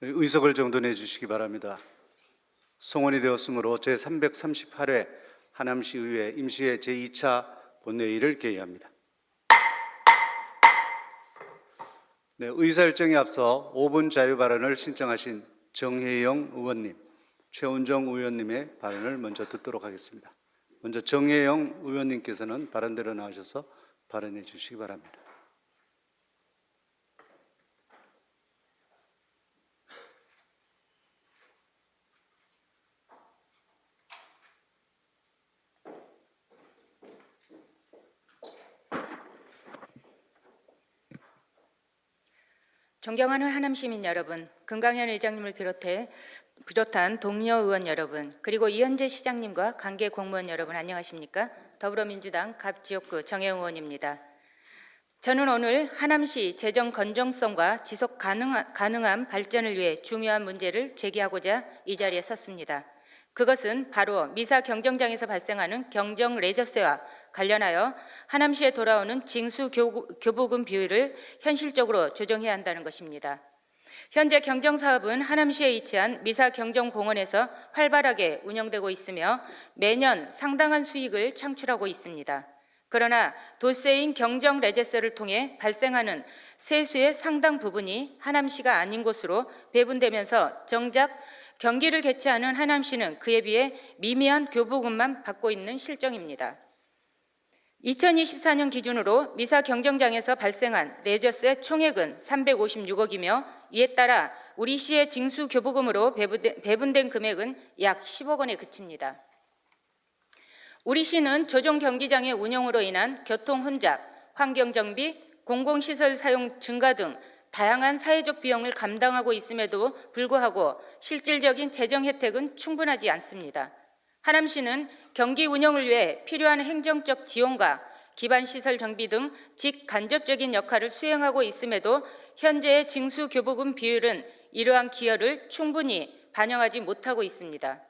의석을 정돈해 주시기 바랍니다. 송원이 되었으므로 제338회 하남시 의회 임시회 제2차 본회의를 개의합니다. 네, 의사 일정에 앞서 5분 자유 발언을 신청하신 정혜영 의원님, 최운정 의원님의 발언을 먼저 듣도록 하겠습니다. 먼저 정혜영 의원님께서는 발언대로 나오셔서 발언해 주시기 바랍니다. 존경하는 하남 시민 여러분, 금강현 의장님을 비롯해 비롯한 동료 의원 여러분, 그리고 이현재 시장님과 관계 공무원 여러분 안녕하십니까? 더불어민주당 갑지역구 정혜영 의원입니다. 저는 오늘 하남시 재정 건정성과 지속 가능한 발전을 위해 중요한 문제를 제기하고자 이 자리에 섰습니다. 그것은 바로 미사 경정장에서 발생하는 경정 레저세와 관련하여 하남시에 돌아오는 징수 교- 교부금 비율을 현실적으로 조정해야 한다는 것입니다. 현재 경정 사업은 하남시에 위치한 미사 경정공원에서 활발하게 운영되고 있으며 매년 상당한 수익을 창출하고 있습니다. 그러나 도세인 경정 레저세를 통해 발생하는 세수의 상당 부분이 하남시가 아닌 곳으로 배분되면서 정작 경기를 개최하는 하남시는 그에 비해 미미한 교부금만 받고 있는 실정입니다. 2024년 기준으로 미사 경정장에서 발생한 레저세 총액은 356억이며 이에 따라 우리 시의 징수 교부금으로 배분된, 금액은 약 10억 원에 그칩니다. 우리 시는 조종 경기장의 운영으로 인한 교통 혼잡, 환경 정비, 공공시설 사용 증가 등 다양한 사회적 비용을 감당하고 있음에도 불구하고 실질적인 재정 혜택은 충분하지 않습니다. 하남시는 경기 운영을 위해 필요한 행정적 지원과 기반 시설 정비 등 직간접적인 역할을 수행하고 있음에도 현재의 징수 교부금 비율은 이러한 기여를 충분히 반영하지 못하고 있습니다.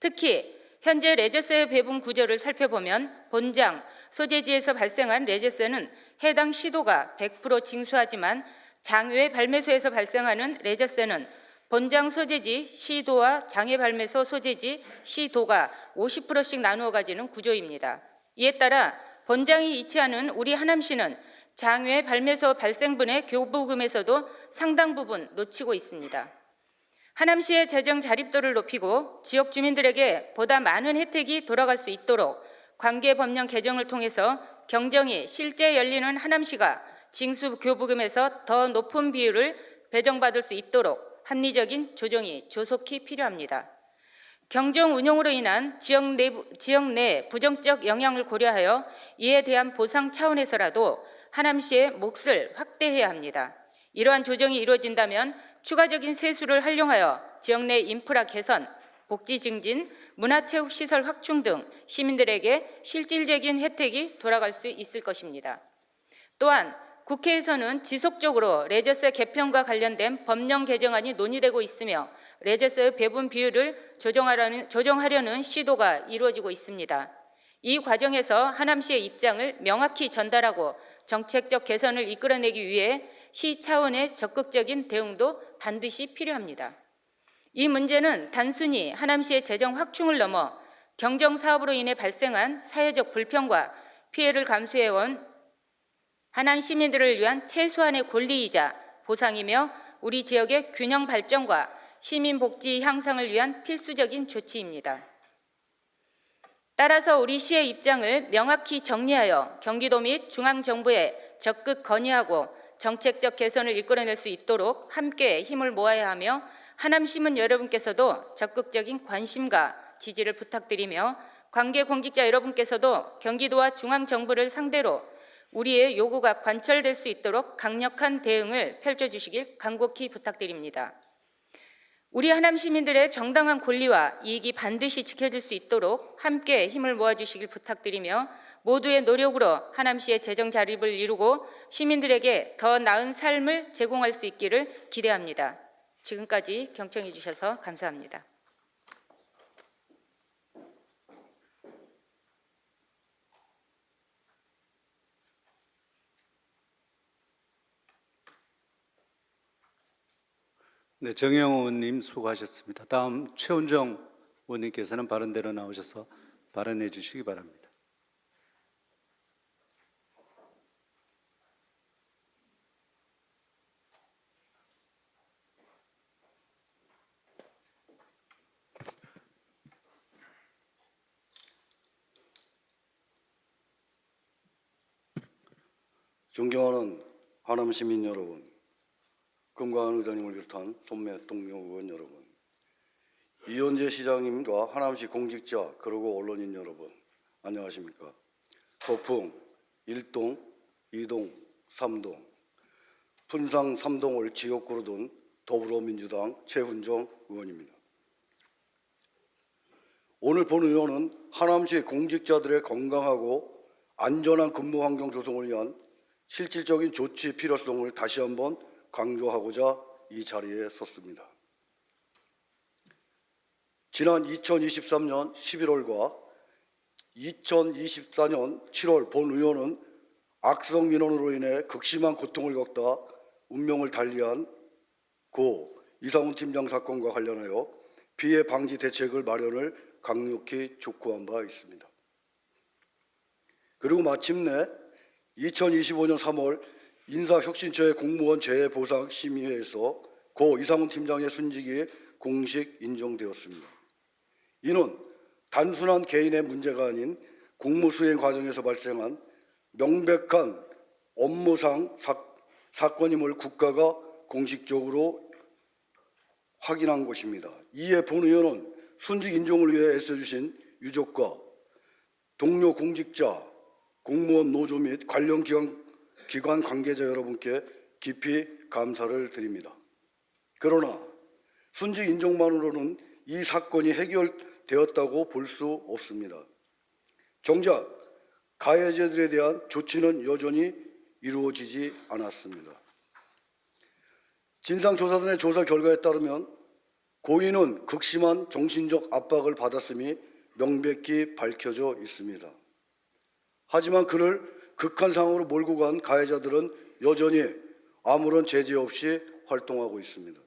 특히 현재 레저세 배분 구조를 살펴보면 본장, 소재지에서 발생한 레저세는 해당 시도가 100% 징수하지만 장외 발매소에서 발생하는 레저세는 본장 소재지 시도와 장외 발매소 소재지 시도가 50%씩 나누어 가지는 구조입니다. 이에 따라 본장이 위치하는 우리 하남시는 장외 발매소 발생분의 교부금에서도 상당 부분 놓치고 있습니다. 하남시의 재정 자립도를 높이고 지역 주민들에게 보다 많은 혜택이 돌아갈 수 있도록 관계 법령 개정을 통해서 경정이 실제 열리는 하남시가 징수 교부금에서 더 높은 비율을 배정받을 수 있도록 합리적인 조정이 조속히 필요합니다. 경정 운용으로 인한 지역 내, 지역 내 부정적 영향을 고려하여 이에 대한 보상 차원에서라도 하남시의 몫을 확대해야 합니다. 이러한 조정이 이루어진다면 추가적인 세수를 활용하여 지역 내 인프라 개선, 복지 증진, 문화체육 시설 확충 등 시민들에게 실질적인 혜택이 돌아갈 수 있을 것입니다. 또한 국회에서는 지속적으로 레저세 개편과 관련된 법령 개정안이 논의되고 있으며 레저세 배분 비율을 조정하려는, 조정하려는 시도가 이루어지고 있습니다. 이 과정에서 하남시의 입장을 명확히 전달하고 정책적 개선을 이끌어내기 위해 시 차원의 적극적인 대응도 반드시 필요합니다. 이 문제는 단순히 하남시의 재정 확충을 넘어 경정 사업으로 인해 발생한 사회적 불평과 피해를 감수해온 하남 시민들을 위한 최소한의 권리이자 보상이며 우리 지역의 균형 발전과 시민 복지 향상을 위한 필수적인 조치입니다. 따라서 우리 시의 입장을 명확히 정리하여 경기도 및 중앙 정부에 적극 건의하고 정책적 개선을 이끌어낼 수 있도록 함께 힘을 모아야 하며 하남 시민 여러분께서도 적극적인 관심과 지지를 부탁드리며 관계 공직자 여러분께서도 경기도와 중앙 정부를 상대로 우리의 요구가 관철될 수 있도록 강력한 대응을 펼쳐 주시길 간곡히 부탁드립니다. 우리 하남 시민들의 정당한 권리와 이익이 반드시 지켜질 수 있도록 함께 힘을 모아주시길 부탁드리며 모두의 노력으로 하남시의 재정 자립을 이루고 시민들에게 더 나은 삶을 제공할 수 있기를 기대합니다. 지금까지 경청해 주셔서 감사합니다. 네, 정영 의원님 수고하셨습니다. 다음 최훈정 의원님께서는 발언대로 나오셔서 발언해 주시기 바랍니다. 존경하는 하남 시민 여러분, 금광환 의장님을 비롯한 손매 동료 의원 여러분, 이현재 시장님과 하남시 공직자 그리고 언론인 여러분, 안녕하십니까? 도풍 1동, 2동, 3동, 분상 3동을 지역구로 둔 더불어민주당 최훈정 의원입니다. 오늘 본 의원은 하남시 공직자들의 건강하고 안전한 근무 환경 조성을 위한 실질적인 조치 필요성을 다시 한번 강조하고자 이 자리에 섰습니다. 지난 2023년 11월과 2024년 7월 본 의원은 악성 민원으로 인해 극심한 고통을 겪다 운명을 달리한 고 이상훈 팀장 사건과 관련하여 피해 방지 대책을 마련을 강력히 촉구한 바 있습니다. 그리고 마침내 2025년 3월 인사혁신처의 공무원 재해 보상 심의회에서 고 이상훈 팀장의 순직이 공식 인정되었습니다. 이는 단순한 개인의 문제가 아닌 공무 수행 과정에서 발생한 명백한 업무상 사, 사건임을 국가가 공식적으로 확인한 것입니다. 이에 본 의원은 순직 인정을 위해 애써주신 유족과 동료 공직자, 공무원 노조 및 관련 기관, 기관 관계자 여러분께 깊이 감사를 드립니다. 그러나 순직 인정만으로는 이 사건이 해결되었다고 볼 수 없습니다. 정작 가해자들에 대한 조치는 여전히 이루어지지 않았습니다. 진상조사단의 조사 결과에 따르면 고인은 극심한 정신적 압박을 받았음이 명백히 밝혀져 있습니다. 하지만 그를 극한 상황으로 몰고 간 가해자들은 여전히 아무런 제재 없이 활동하고 있습니다.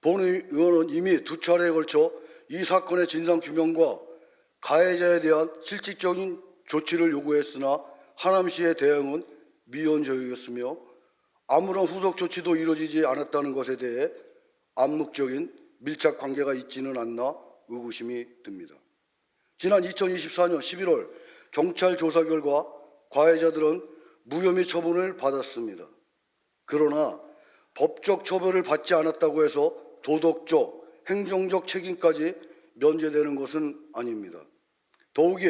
본 의원은 이미 두 차례에 걸쳐 이 사건의 진상 규명과 가해자에 대한 실질적인 조치를 요구했으나 하남시의 대응은 미온적이었으며 아무런 후속 조치도 이루어지지 않았다는 것에 대해 암묵적인 밀착 관계가 있지는 않나 의구심이 듭니다. 지난 2024년 11월 경찰 조사 결과 가해자들은 무혐의 처분을 받았습니다. 그러나 법적 처벌을 받지 않았다고 해서 도덕적, 행정적 책임까지 면제되는 것은 아닙니다. 더욱이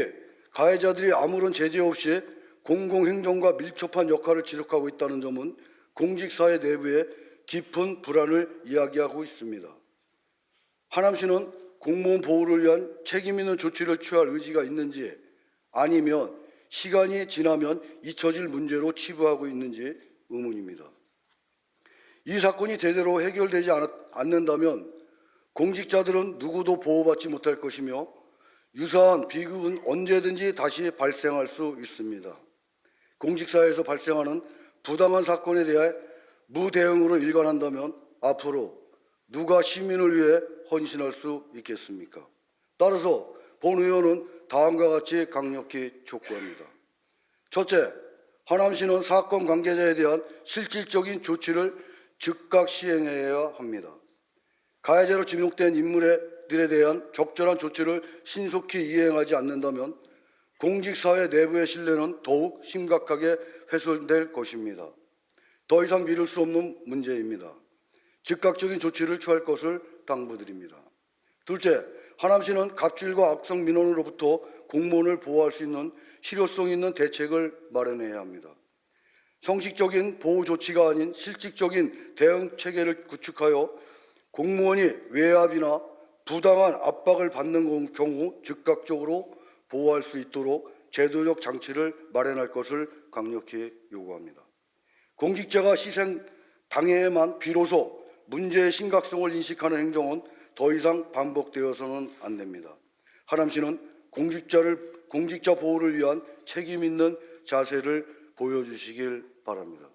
가해자들이 아무런 제재 없이 공공행정과 밀접한 역할을 지속하고 있다는 점은 공직사회 내부의 깊은 불안을 이야기하고 있습니다. 하남시는 공무원 보호를 위한 책임 있는 조치를 취할 의지가 있는지 아니면 시간이 지나면 잊혀질 문제로 치부하고 있는지 의문입니다. 이 사건이 제대로 해결되지 않는다면 공직자들은 누구도 보호받지 못할 것이며 유사한 비극은 언제든지 다시 발생할 수 있습니다. 공직사회에서 발생하는 부당한 사건에 대해 무대응으로 일관한다면 앞으로 누가 시민을 위해 헌신할 수 있겠습니까? 따라서 본 의원은 다음과 같이 강력히 촉구합니다. 첫째, 하남시는 사건 관계자에 대한 실질적인 조치를 즉각 시행해야 합니다. 가해자로 지목된 인물들에 대한 적절한 조치를 신속히 이행하지 않는다면 공직사회 내부의 신뢰는 더욱 심각하게 훼손될 것입니다. 더 이상 미룰 수 없는 문제입니다. 즉각적인 조치를 취할 것을 당부드립니다. 둘째, 하남시는 갑질과 악성 민원으로부터 공무원을 보호할 수 있는 실효성 있는 대책을 마련해야 합니다. 형식적인 보호 조치가 아닌 실질적인 대응 체계를 구축하여 공무원이 외압이나 부당한 압박을 받는 경우 즉각적으로 보호할 수 있도록 제도적 장치를 마련할 것을 강력히 요구합니다. 공직자가 희생 당해야만 비로소 문제의 심각성을 인식하는 행정은 더 이상 반복되어서는 안 됩니다. 하남시는 공직자를 공직자 보호를 위한 책임 있는 자세를 보여주시길 바랍니다.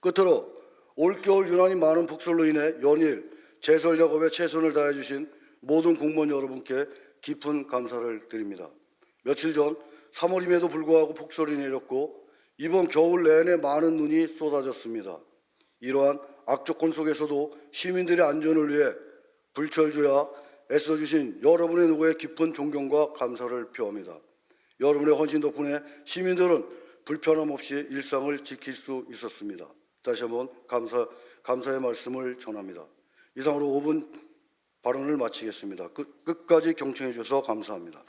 끝으로 올겨울 유난히 많은 북설로 인해 연일 제설 작업에 최선을 다해 주신 모든 공무원 여러분께 깊은 감사를 드립니다. 며칠 전 3월임에도 불구하고 북설이 내렸고 이번 겨울 내내 많은 눈이 쏟아졌습니다. 이러한 악조건 속에서도 시민들의 안전을 위해 불철주야 애써주신 여러분의 노고에 깊은 존경과 감사를 표합니다. 여러분의 헌신 덕분에 시민들은 불편함 없이 일상을 지킬 수 있었습니다. 다시 한번 감사, 감사의 말씀을 전합니다. 이상으로 5분 발언을 마치겠습니다. 끝, 끝까지 경청해 주셔서 감사합니다.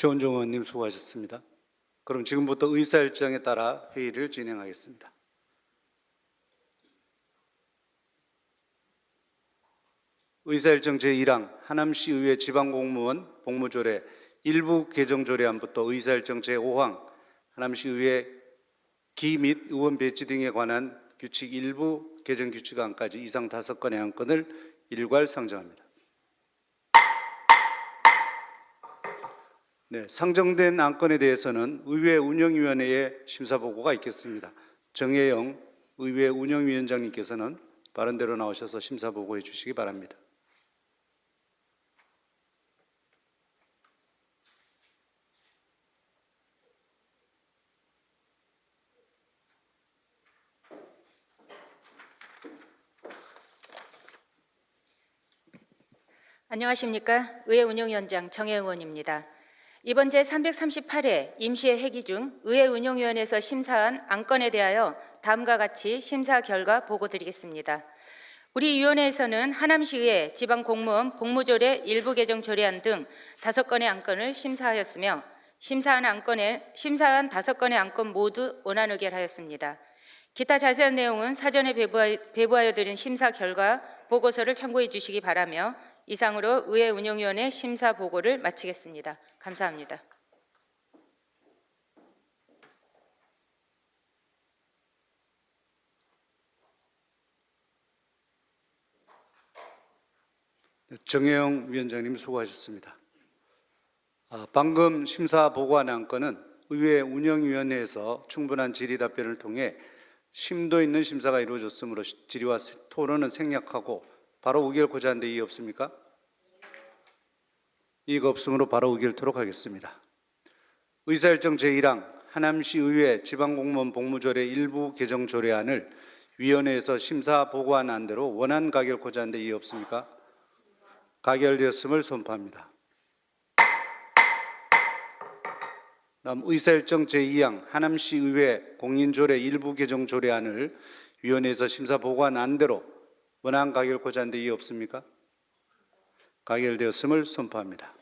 최원종 의원님 수고하셨습니다. 그럼 지금부터 의사일정에 따라 회의를 진행하겠습니다. 의사일정 제1항 하남시 의회 지방공무원 복무조례 일부 개정 조례안부터 의사일정 제5항 하남시 의회 기 및 의원 배치 등에 관한 규칙 일부 개정 규칙안까지 이상 다섯 건의 안건을 일괄 상정합니다. 네, 상정된 안건에 대해서는 의회 운영위원회의 심사 보고가 있겠습니다. 정혜영 의회 운영위원장님께서는 바른대로 나오셔서 심사 보고해 주시기 바랍니다. 안녕하십니까? 의회 운영위원장 정혜영 의원입니다. 이번 제 338회 임시회 회기 중 의회 운영위원회에서 심사한 안건에 대하여 다음과 같이 심사 결과 보고 드리겠습니다. 우리 위원회에서는 하남시의회 지방공무원 복무조례 일부 개정 조례안 등 다섯 건의 안건을 심사하였으며 심사한 안건에 심사한 다섯 건의 안건 모두 원안 의결하였습니다. 기타 자세한 내용은 사전에 배부하여 드린 심사 결과 보고서를 참고해 주시기 바라며 이상으로 의회 운영위원회 심사 보고를 마치겠습니다. 감사합니다. 정혜영 위원장님 수고하셨습니다. 아, 방금 심사 보고한 안건은 의회 운영위원회에서 충분한 질의 답변을 통해 심도 있는 심사가 이루어졌으므로 질의와 토론은 생략하고 바로 의결고자 하는데 이의 없습니까? 이의가 없으므로 바로 의결토록 하겠습니다. 의사일정 제1항 하남시 의회 지방공무원 복무조례 일부 개정 조례안을 위원회에서 심사 보고한 안대로 원안 가결 고자 하는데 이의 없습니까? 가결되었음을 선포합니다. 다음 의사일정 제2항 하남시 의회 공인조례 일부 개정 조례안을 위원회에서 심사 보고한 안대로 원안 가결 고자 하는데 이의 없습니까? 가결되었음을 선포합니다.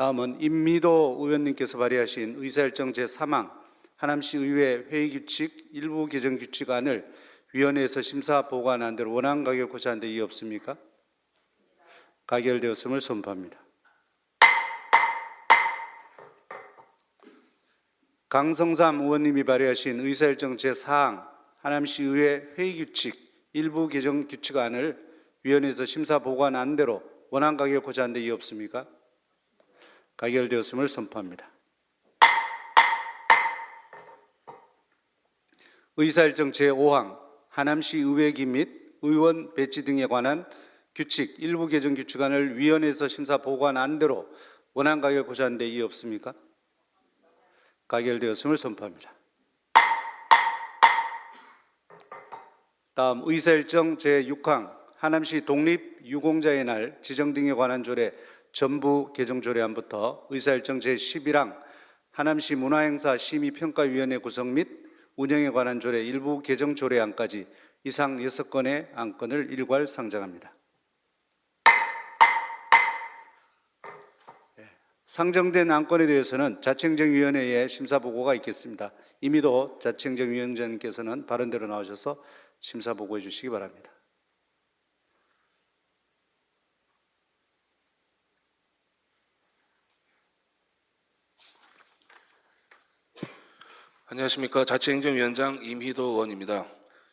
다음은 임미도 의원님께서 발의하신 의사일정 제3항 하남시 의회 회의 규칙 일부 개정 규칙안을 위원회에서 심사 보고한 대로 원안 가결고자 하는데 이의 없습니까? 가결되었음을 선포합니다. 강성삼 의원님이 발의하신 의사일정 제4항 하남시 의회 회의 규칙 일부 개정 규칙안을 위원회에서 심사 보고한 대로 원안 가결고자 하는데 이의 없습니까? 가결되었음을 선포합니다. 의사일정 제5항 하남시 의회기 및 의원 배치 등에 관한 규칙 일부 개정 규칙안을 위원회에서 심사 보고한 안대로 원안 가결고자 하는데 이의 없습니까? 가결되었음을 선포합니다. 다음 의사일정 제6항 하남시 독립 유공자의 날 지정 등에 관한 조례 전부 개정 조례안부터 의사일정 제11항 하남시 문화행사 심의평가위원회 구성 및 운영에 관한 조례 일부 개정 조례안까지 이상 6건의 안건을 일괄 상정합니다. 예, 상정된 안건에 대해서는 자치행정위원회의 심사 보고가 있겠습니다. 이미도 자치행정위원장님께서는 바른대로 나오셔서 심사 보고해 주시기 바랍니다. 안녕하십니까 자치행정위원장 임희도 의원입니다.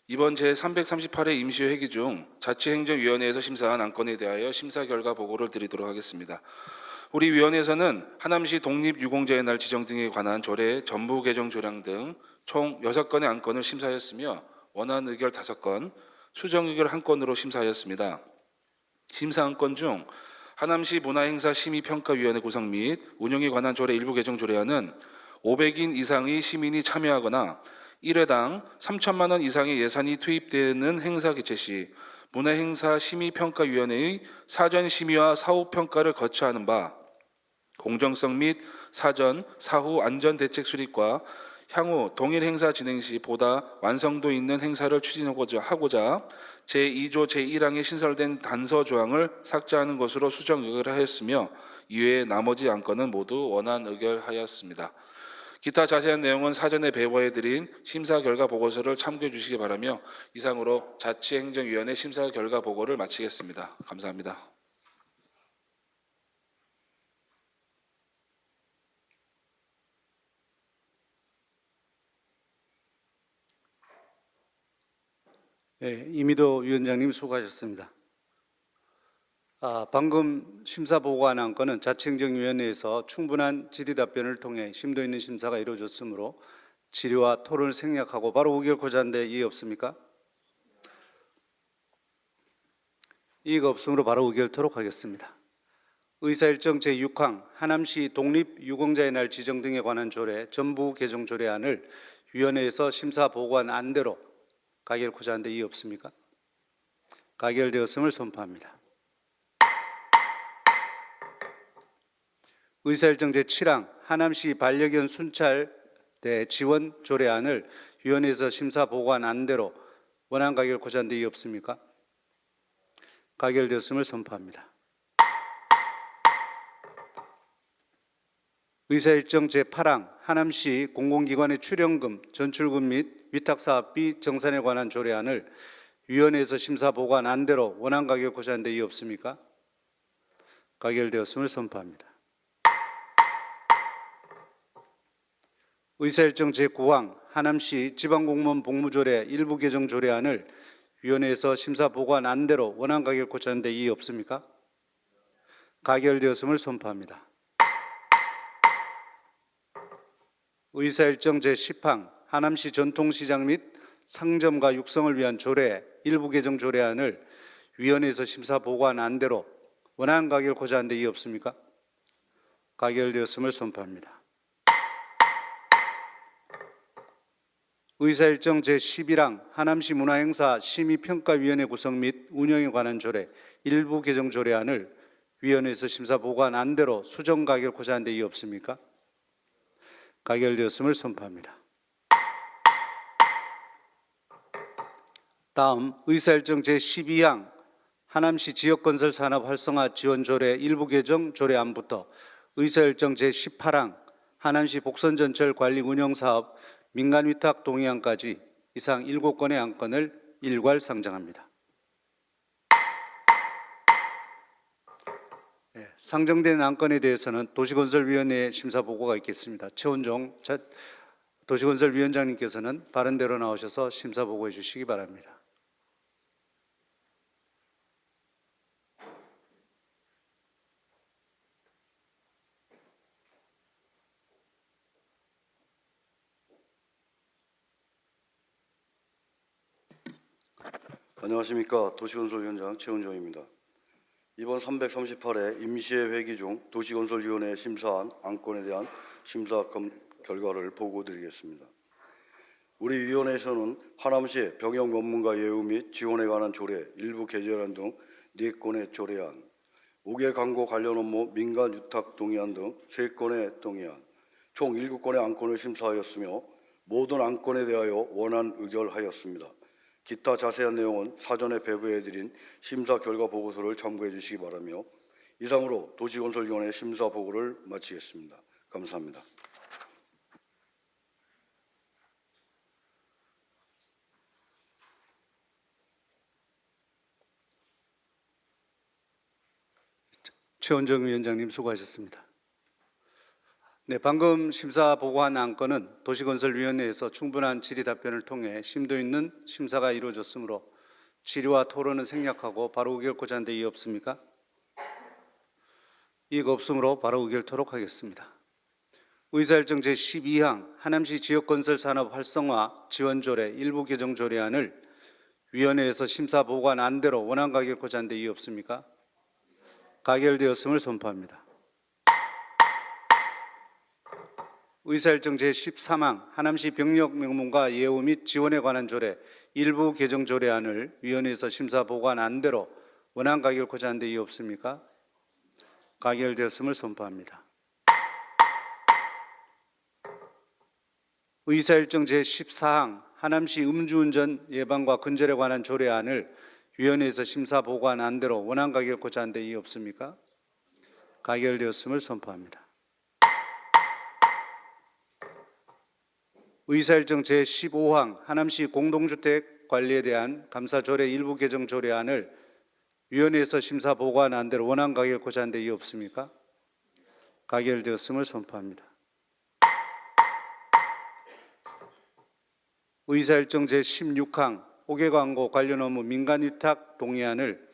이번 제338회 임시 회기 중 자치행정위원회에서 심사한 안건에 대하여 심사 결과 보고를 드리도록 하겠습니다. 우리 위원회에서는 하남시 독립유공자의 날 지정 등에 관한 조례 전부 개정 조량 등 총 6건의 안건을 심사하였으며 원안 의결 5건, 수정 의결 1건으로 심사하였습니다. 심사 안건 중 하남시 문화행사심의평가위원회 구성 및 운영에 관한 조례 일부 개정 조례안은 500인 이상의 시민이 참여하거나 1회당 3천만 원 이상의 예산이 투입되는 행사 개최 시 문화행사 심의평가위원회의 사전 심의와 사후 평가를 거쳐 하는 바 공정성 및 사전, 사후 안전 대책 수립과 향후 동일 행사 진행 시 보다 완성도 있는 행사를 추진하고자 하고자 제2조 제1항에 신설된 단서 조항을 삭제하는 것으로 수정 의결하였으며 이외의 나머지 안건은 모두 원안 의결하였습니다. 기타 자세한 내용은 사전에 배부해드린 심사 결과 보고서를 참고해 주시기 바라며 이상으로 자치행정위원회 심사 결과 보고를 마치겠습니다. 감사합니다. 예, 이미도 위원장님 수고하셨습니다. 아, 방금 심사 보고한 안건은 자치행정위원회에서 충분한 질의 답변을 통해 심도 있는 심사가 이루어졌으므로 질의와 토론을 생략하고 바로 의결코자 하는데 이의 없습니까? 이의가 없으므로 바로 의결토록 하겠습니다. 의사일정 제6항 하남시 독립 유공자의 날 지정 등에 관한 조례 전부 개정 조례안을 위원회에서 심사 보고한 안대로 가결코자 하는데 이의 없습니까? 가결되었음을 선포합니다. 의사일정 제7항 하남시 반려견 순찰대 지원 조례안을 위원회에서 심사 보고한 안대로 원안 가결코자 하는데 이의 없습니까? 가결되었음을 선포합니다. 의사일정 제8항 하남시 공공기관의 출연금, 전출금 및 위탁사업비 정산에 관한 조례안을 위원회에서 심사 보고한 안대로 원안 가결 고시하는데 이의 없습니까? 가결되었음을 선포합니다. 의사일정 제9항 하남시 지방공무원 복무조례 일부 개정 조례안을 위원회에서 심사 보고한 안대로 원안 가결 고시하는데 이의 없습니까? 가결되었음을 선포합니다. 의사일정 제10항 하남시 전통시장 및 상점과 육성을 위한 조례 일부 개정 조례안을 위원회에서 심사 보고한 안대로 원안 가결 고자한데 이의 없습니까? 가결되었음을 선포합니다. 의사일정 제11항 하남시 문화행사 심의평가위원회 구성 및 운영에 관한 조례 일부 개정 조례안을 위원회에서 심사 보고한 안대로 수정 가결 고자한데 이의 없습니까? 가결되었음을 선포합니다. 다음 의사일정 제12항 하남시 지역건설 산업 활성화 지원 조례 일부 개정 조례안부터 의사일정 제18항 하남시 복선전철 관리 운영 사업 민간 위탁 동의안까지 이상 7건의 안건을 일괄 상정합니다. 예, 상정된 안건에 대해서는 도시건설위원회 심사 보고가 있겠습니다. 최원종 자- 도시건설위원장님께서는 바른 대로 나오셔서 심사 보고해 주시기 바랍니다. 안녕하십니까 도시건설위원장 최은정입니다. 이번 338회 임시회 회기 중 도시건설위원회 심사한 안건에 대한 심사 검- 결과를 보고드리겠습니다. 우리 위원회에서는 하남시 병역 전문가 예우 및 지원에 관한 조례 일부 개정안 등 4건의 조례안, 5개 광고 관련 업무 민간 유탁 동의안 등 3건의 동의안, 총 7건의 안건을 심사하였으며 모든 안건에 대하여 원안 의결하였습니다. 기타 자세한 내용은 사전에 배부해드린 심사 결과 보고서를 참고해 주시기 바라며 이상으로 도시건설위원회 심사 보고를 마치겠습니다. 감사합니다. 최원정 위원장님 수고하셨습니다. 네, 방금 심사 보고한 안건은 도시건설위원회에서 충분한 질의 답변을 통해 심도 있는 심사가 이루어졌으므로 질의와 토론은 생략하고 바로 의결코자 한데 이의 없습니까? 이의가 없으므로 바로 의결토록 하겠습니다. 의사일정 제12항 하남시 지역건설 산업 활성화 지원조례 일부 개정 조례안을 위원회에서 심사 보고한 안대로 원안 가결코자 한데 이의 없습니까? 가결되었음을 선포합니다. 의사일정 제13항 하남시 병력 명문과 예우 및 지원에 관한 조례 일부 개정 조례안을 위원회에서 심사 보고한 안대로 원안 가결코자 한 데 이의 없습니까? 가결되었음을 선포합니다. 의사일정 제14항 하남시 음주운전 예방과 근절에 관한 조례안을 위원회에서 심사 보고한 안대로 원안 가결코자 한 데 이의 없습니까? 가결되었음을 선포합니다. 의사일정 제15항 하남시 공동주택 관리에 대한 감사조례 일부 개정 조례안을 위원회에서 심사 보고한 안대로 원안 가결코자 한데 이의 없습니까? 가결되었음을 선포합니다. 의사일정 제16항 호계 광고 관련 업무 민간 위탁 동의안을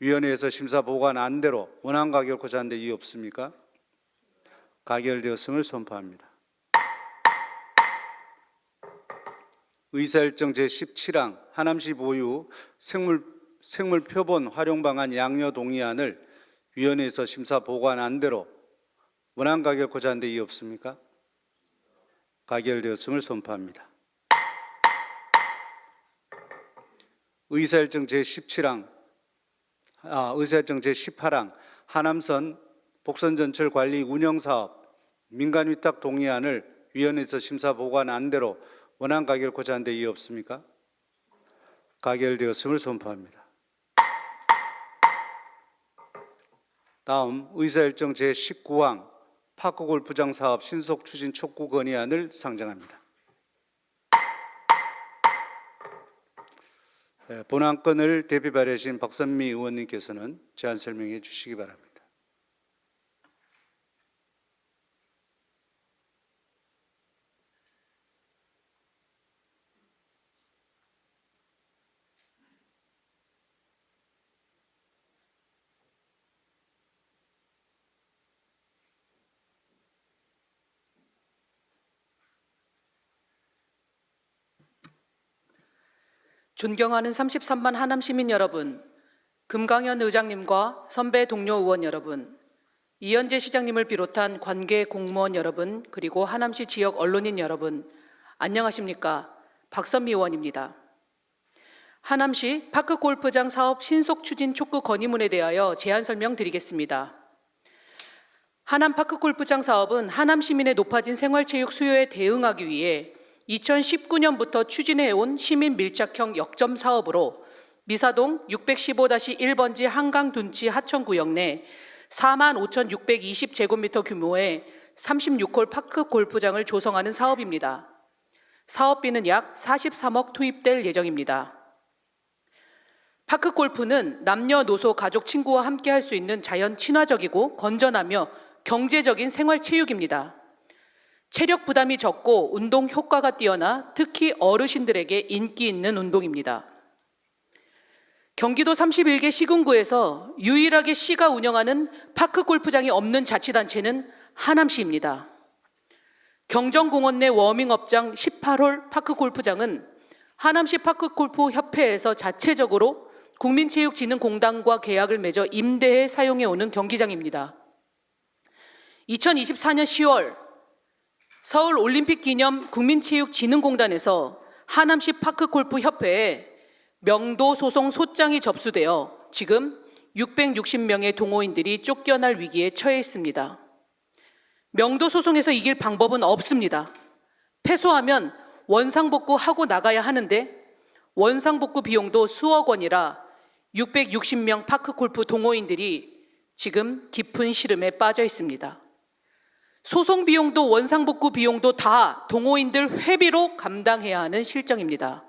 위원회에서 심사 보고한 안대로 원안 가결코자 한데 이의 없습니까? 가결되었음을 선포합니다. 의사일정 제17항 하남시 보유 생물 생물 표본 활용 방안 양료 동의안을 위원회에서 심사 보고한 안대로 원안 가결코자 한 데 이의 없습니까? 가결되었음을 선포합니다. 의사일정 제17항 아, 의사일정 제18항 하남선 복선전철 관리 운영 사업 민간 위탁 동의안을 위원회에서 심사 보고한 안대로 원안 가결코자 한데 이의 없습니까? 가결되었음을 선포합니다. 다음 의사일정 제19항 파크 골프장 사업 신속 추진 촉구 건의안을 상정합니다. 예, 본안건을 대표 발의하신 박선미 의원님께서는 제안 설명해 주시기 바랍니다. 존경하는 33만 하남 시민 여러분, 금강현 의장님과 선배 동료 의원 여러분, 이현재 시장님을 비롯한 관계 공무원 여러분, 그리고 하남시 지역 언론인 여러분, 안녕하십니까? 박선미 의원입니다. 하남시 파크 골프장 사업 신속 추진 촉구 건의문에 대하여 제안 설명 드리겠습니다. 하남 파크 골프장 사업은 하남 시민의 높아진 생활체육 수요에 대응하기 위해 2019년부터 추진해온 시민 밀착형 역점 사업으로 미사동 615-1번지 한강 둔치 하천구역 내 4만 5,620제곱미터 규모의 36홀 파크 골프장을 조성하는 사업입니다. 사업비는 약 43억 투입될 예정입니다. 파크 골프는 남녀노소 가족 친구와 함께 할 수 있는 자연 친화적이고 건전하며 경제적인 생활 체육입니다. 체력 부담이 적고 운동 효과가 뛰어나 특히 어르신들에게 인기 있는 운동입니다. 경기도 31개 시군구에서 유일하게 시가 운영하는 파크 골프장이 없는 자치단체는 하남시입니다. 경정공원 내 워밍업장 18홀 파크 골프장은 하남시 파크 골프 협회에서 자체적으로 국민체육진흥공단과 계약을 맺어 임대해 사용해 오는 경기장입니다. 2024년 10월 서울 올림픽 기념 국민체육진흥공단에서 하남시 파크 골프 협회에 명도 소송 소장이 접수되어 지금 660명의 동호인들이 쫓겨날 위기에 처해 있습니다. 명도 소송에서 이길 방법은 없습니다. 패소하면 원상복구 하고 나가야 하는데 원상복구 비용도 수억 원이라 660명 파크 골프 동호인들이 지금 깊은 시름에 빠져 있습니다. 소송 비용도 원상복구 비용도 다 동호인들 회비로 감당해야 하는 실정입니다.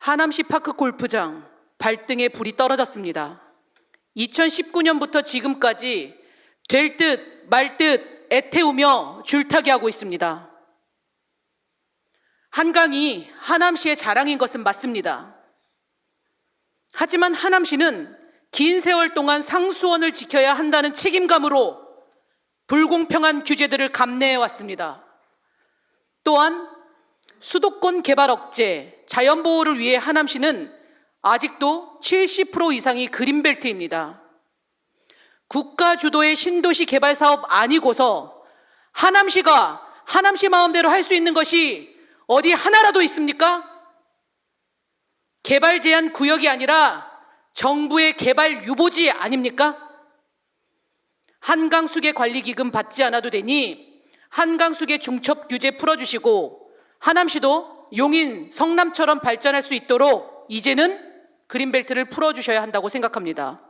하남시 파크 골프장 발등에 불이 떨어졌습니다. 2019년부터 지금까지 될 듯 말 듯 애태우며 줄타기 하고 있습니다. 한강이 하남시의 자랑인 것은 맞습니다. 하지만 하남시는 긴 세월 동안 상수원을 지켜야 한다는 책임감으로 불공평한 규제들을 감내해 왔습니다. 또한 수도권 개발 억제, 자연 보호를 위해 하남시는 아직도 70% 이상이 그린벨트입니다. 국가 주도의 신도시 개발 사업 아니고서 하남시가 하남시 마음대로 할 수 있는 것이 어디 하나라도 있습니까? 개발 제한 구역이 아니라 정부의 개발 유보지 아닙니까? 한강수계 관리기금 받지 않아도 되니 한강수계 중첩 규제 풀어주시고 하남시도 용인, 성남처럼 발전할 수 있도록 이제는 그린벨트를 풀어주셔야 한다고 생각합니다.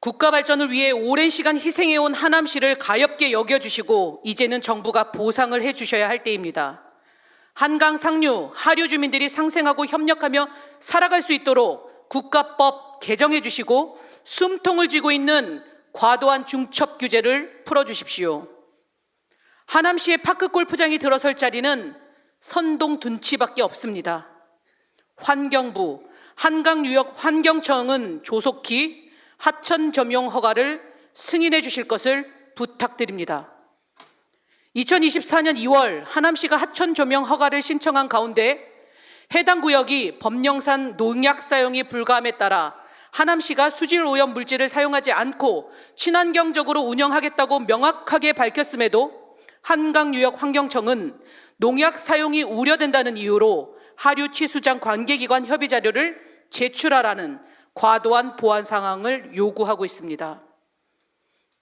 국가 발전을 위해 오랜 시간 희생해온 하남시를 가엽게 여겨주시고 이제는 정부가 보상을 해주셔야 할 때입니다. 한강 상류, 하류 주민들이 상생하고 협력하며 살아갈 수 있도록 국가법 개정해 주시고 숨통을 쥐고 있는 과도한 중첩 규제를 풀어 주십시오. 하남시의 파크 골프장이 들어설 자리는 선동 둔치밖에 없습니다. 환경부, 한강유역 환경청은 조속히 하천 점용 허가를 승인해 주실 것을 부탁드립니다. 2024년 2월 하남시가 하천 조명 허가를 신청한 가운데 해당 구역이 법령상 농약 사용이 불가함에 따라 하남시가 수질 오염 물질을 사용하지 않고 친환경적으로 운영하겠다고 명확하게 밝혔음에도 한강유역 환경청은 농약 사용이 우려된다는 이유로 하류 취수장 관계기관 협의 자료를 제출하라는 과도한 보안 상황을 요구하고 있습니다.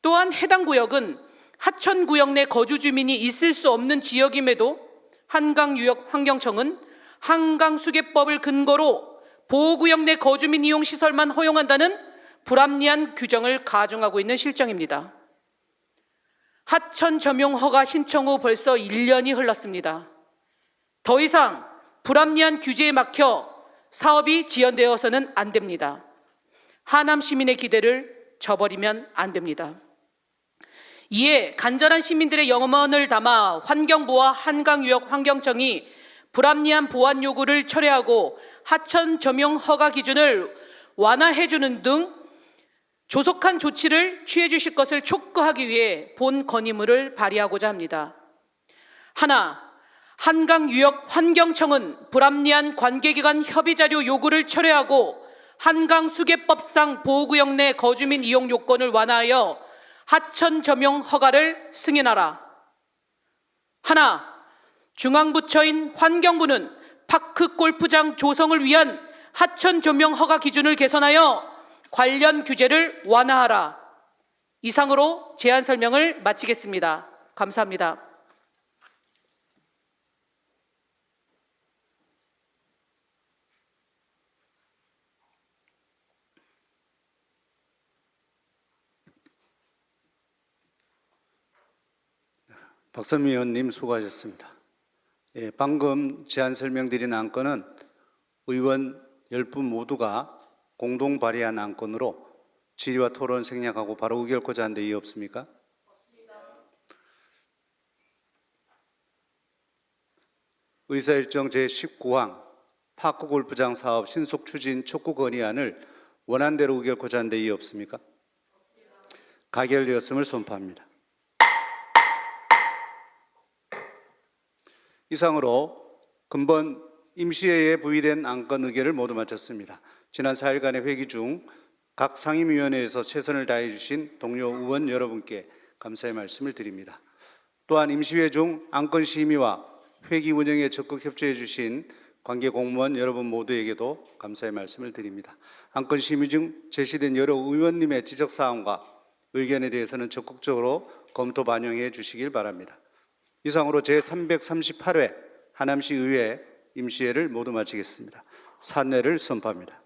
또한 해당 구역은 하천 구역 내 거주 주민이 있을 수 없는 지역임에도 한강유역 환경청은 한강수계법을 근거로 보호구역 내 거주민 이용 시설만 허용한다는 불합리한 규정을 가중하고 있는 실정입니다. 하천 점용 허가 신청 후 벌써 1년이 흘렀습니다. 더 이상 불합리한 규제에 막혀 사업이 지연되어서는 안 됩니다. 하남 시민의 기대를 저버리면 안 됩니다. 이에 간절한 시민들의 영혼을 담아 환경부와 한강유역 환경청이 불합리한 보안 요구를 철회하고 하천 점용 허가 기준을 완화해 주는 등 조속한 조치를 취해 주실 것을 촉구하기 위해 본 건의문을 발의하고자 합니다. 하나, 한강유역 환경청은 불합리한 관계기관 협의 자료 요구를 철회하고 한강수계법상 보호구역 내 거주민 이용 요건을 완화하여 하천 점용 허가를 승인하라. 하나, 중앙부처인 환경부는 파크 골프장 조성을 위한 하천 조명 허가 기준을 개선하여 관련 규제를 완화하라. 이상으로 제안 설명을 마치겠습니다. 감사합니다. 박선미 의원님 수고하셨습니다. 예, 방금 제안 설명드린 안건은 의원 10분 모두가 공동 발의한 안건으로 질의와 토론 생략하고 바로 의결코자 한데 이의 없습니까? 의사일정 제19항 파크 골프장 사업 신속 추진 촉구 건의안을 원안대로 의결코자 한데 이의 없습니까? 가결되었음을 선포합니다. 이상으로 근본 임시회에 부의된 안건 의결을 모두 마쳤습니다. 지난 4일간의 회기 중 각 상임위원회에서 최선을 다해 주신 동료 의원 여러분께 감사의 말씀을 드립니다. 또한 임시회 중 안건 심의와 회기 운영에 적극 협조해 주신 관계 공무원 여러분 모두에게도 감사의 말씀을 드립니다. 안건 심의 중 제시된 여러 의원님의 지적 사항과 의견에 대해서는 적극적으로 검토 반영해 주시길 바랍니다. 이상으로 제338회 하남시 의회 임시회를 모두 마치겠습니다. 산회를 선포합니다.